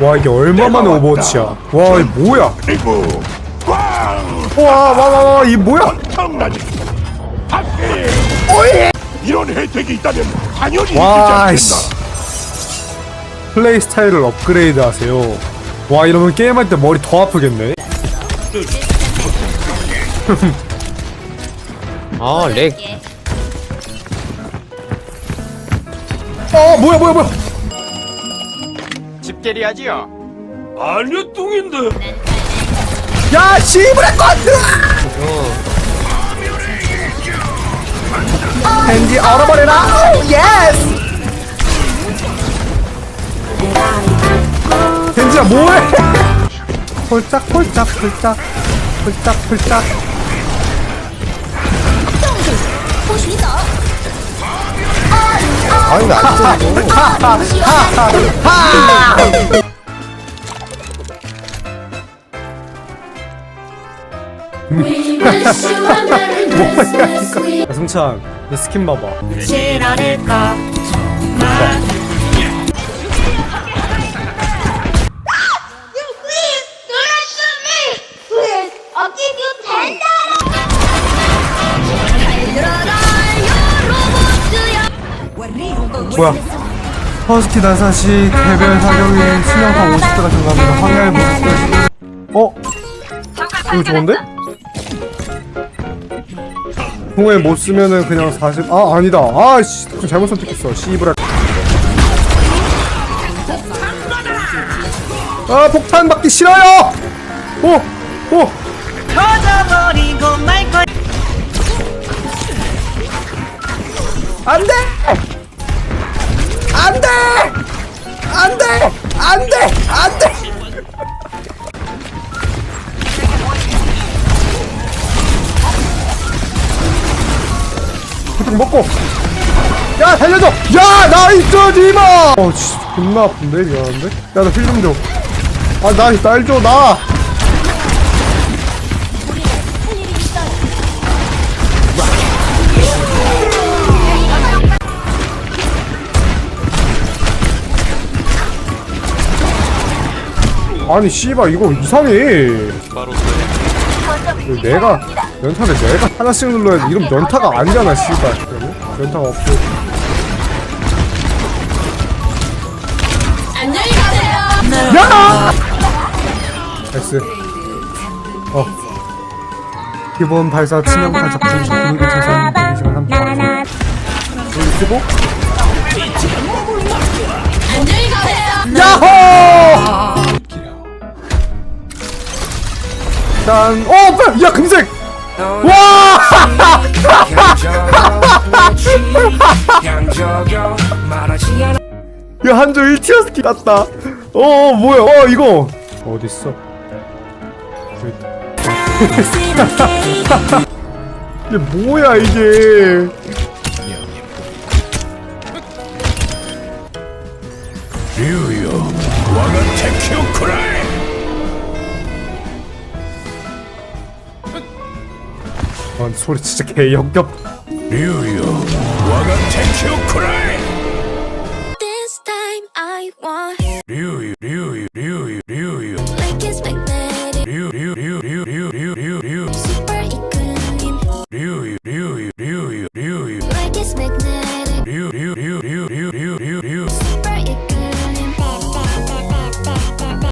와 이게 얼마만에 오버워치야. 와 이 뭐야? 그리고. 꽝 와와와와 이 뭐야? 청나지. 밖에 이런 혜택이 있다면 당연히 와 이기지 씨 않겠나? 플레이 스타일을 업그레이드 하세요. 와 이러면 게임할 때 머리 더 아프겠네. 아, 렉. 어 뭐야 뭐야 뭐야 집게리하지요. 아니야 뚱인데 야 씨부레 건드 헨지 얼어버려라 예스 헨지야 뭐해 폴짝 폴짝 폴짝 폴짝 폴짝 不许走！ 아니, 나안 쏘고. We wish you a We 야 승찬 내 스킨 봐봐 dollars. 뭐야 허스키 나사시 개별 사격에 수명파 50대가 증가합니다 황야의 모습까지 어? 이거 좋은데? 풍에 못 쓰면은 그냥 40... 아 아니다 아씨 잘못 선택했어 씨브라 아 폭탄 받기 싫어요! 오! 오! 터져버리고 말 거야. 안돼! 안돼! 안돼! 안돼! 안돼! 보통 먹고 야 달려줘! 야 나이스 디마! 어 진짜 존나 아픈데 미안한데? 야 나 힐 좀 줘. 아나날 줘 나! 아니 씨발 이거 이상해 내가 연타를 내가 하나씩 눌러야 돼. 이러면 연타가 아니잖아 씨발. 연타가 없어. 안녕히 가세요. 야! S 어. 기본 발사 치명타 작품 분위기 재산 대기 시간 3초 여기 쓰고. 안녕히 가세요. 야호! 짠, 어, 야, 금색! 와! 야, 한조 1티어 스킬 났다. 어, 뭐야, 어, 이거. 어딨어? 있다. 이게 뭐야, 이게. 소리 진짜 개 역겹. 류요 와가 테큐 쿠라이